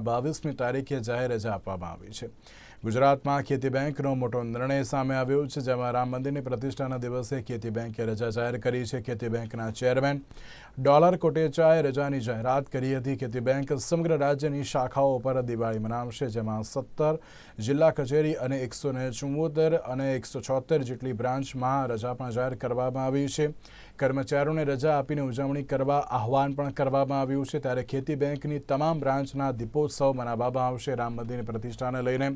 બાવીસમી તારીખે જાહેર રજા આપવામાં આવી છે. ગુજરાતમાં ખેતી બેંકનો મોટો નિર્ણય સામે આવ્યો છે, જેમાં રામ મંદિરની પ્રતિષ્ઠાના દિવસે ખેતી બેંકે રજા જાહેર કરી છે. ખેતી બેંકના ચેરમેન ડોલર કોટેચાએ રજાની જાહેરાત કરી હતી. ખેતી બેંક સમગ્ર રાજ્યની શાખાઓ પર દિવાળી મનાવશે, જેમાં સત્તર જિલ્લા કચેરી અને એકસો ને ચુમ્મોતેર અને એકસો છોતેર જેટલી બ્રાન્ચમાં રજા પણ જાહેર કરવામાં આવી છે. કર્મચારીઓને રજા આપીને ઉજવણી કરવા આહવાન પણ કરવામાં આવ્યું છે. ત્યારે ખેતી બેંકની તમામ બ્રાન્ચના દીપોત્સવ મનાવવામાં આવશે. રામ મંદિરની પ્રતિષ્ઠાને લઈને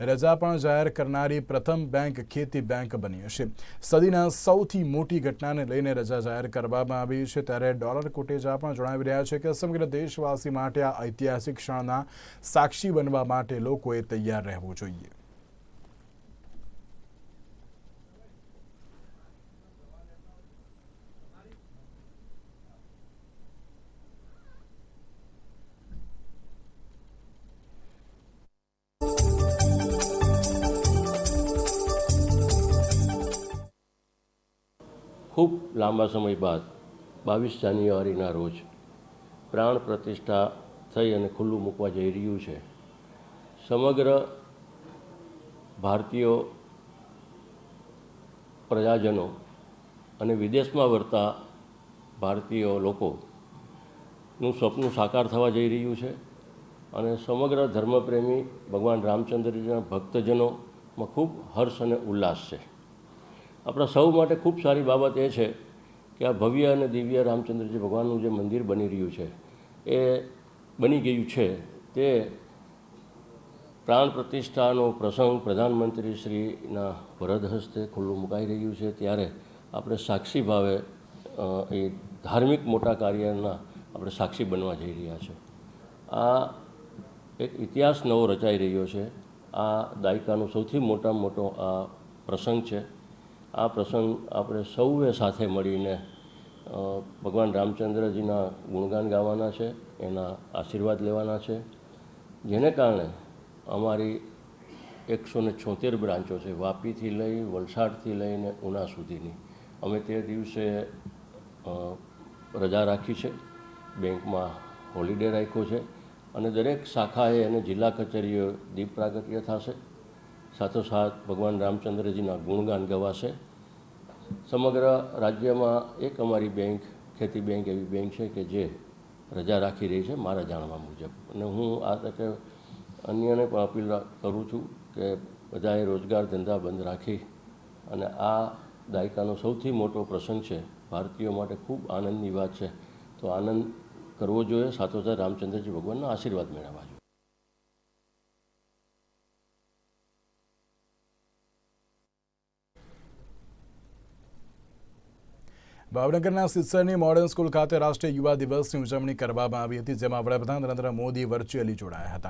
રજા પણ જાહેર કરનારી પ્રથમ બેંક ખેતી બેંક બની હશે. સદીના સૌથી મોટી ઘટનાને લઈને રજા જાહેર કરવામાં આવી છે. ત્યારે ડોલર કોટેજા પણ જણાવી રહ્યા છે કે સમગ્ર દેશવાસી માટે આ ઐતિહાસિક ક્ષણના સાક્ષી બનવા માટે લોકોએ તૈયાર રહેવું જોઈએ. ખૂબ લાંબા સમય બાદ બાવીસ જાન્યુઆરીના રોજ પ્રાણ પ્રતિષ્ઠા થઈ અને ખુલ્લું મૂકવા જઈ રહ્યું છે. સમગ્ર ભારતીયો પ્રજાજનો અને વિદેશમાં વરતા ભારતીય લોકોનું સપનું સાકાર થવા જઈ રહ્યું છે અને સમગ્ર ધર્મપ્રેમી ભગવાન રામચંદ્રજીના ભક્તજનોમાં ખૂબ હર્ષ અને ઉલ્લાસ છે. આપણા સૌ માટે ખૂબ સારી બાબત એ છે કે આ ભવ્ય અને દિવ્ય રામચંદ્રજી ભગવાનનું જે મંદિર બની રહ્યું છે, એ બની ગયું છે, તે પ્રાણ પ્રતિષ્ઠાનો પ્રસંગ પ્રધાનમંત્રી શ્રીના વરદ હસ્તે ખુલ્લું મુકાઈ રહ્યું છે. ત્યારે આપણે સાક્ષી ભાવે એ ધાર્મિક મોટા કાર્યના આપણે સાક્ષી બનવા જઈ રહ્યા છે. આ એક ઇતિહાસ નવો રચાઈ રહ્યો છે. આ દાયકાનો સૌથી મોટામાં મોટો આ પ્રસંગ છે. આ પ્રસંગ આપણે સૌએ સાથે મળીને ભગવાન રામચંદ્રજીના ગુણગાન ગાવાના છે, એના આશીર્વાદ લેવાના છે, જેને કારણે અમારી એકસો ને છોતેર બ્રાન્ચો છે, વાપીથી લઈ, વલસાડથી લઈને ઉના સુધીની. અમે તે દિવસે રજા રાખી છે, બેંકમાં હોલિડે રાખ્યો છે અને દરેક શાખાએ અને જિલ્લા કચેરીઓ દીપ પ્રાગટ્ય થશે. સાથોસાથ ભગવાન રામચંદ્રજીના ગુણગાન ગવાશે. સમગ્ર રાજ્યમાં એક અમારી બેંક, ખેતી બેંક એવી બેંક છે કે જે રજા રાખી રહી છે મારા જાણવા મુજબ. અને હું આ તકે અન્યને પણ અપીલ કરું છું કે બધાએ રોજગાર ધંધા બંધ રાખી અને આ દાયકાનો સૌથી મોટો પ્રસંગ છે. ભારતીયો માટે ખૂબ આનંદની વાત છે. તો આનંદ કરવો જોઈએ, સાથોસાથ રામચંદ્રજી ભગવાનના આશીર્વાદ મેળવવા જોઈએ. ભાવનગરના સિત્સરની મોડર્ન સ્કૂલ ખાતે રાષ્ટ્રીય યુવા દિવસની ઉજવણી કરવામાં આવી હતી, જેમાં વડાપ્રધાન નરેન્દ્ર મોદી વર્ચ્યુઅલી જોડાયા હતા.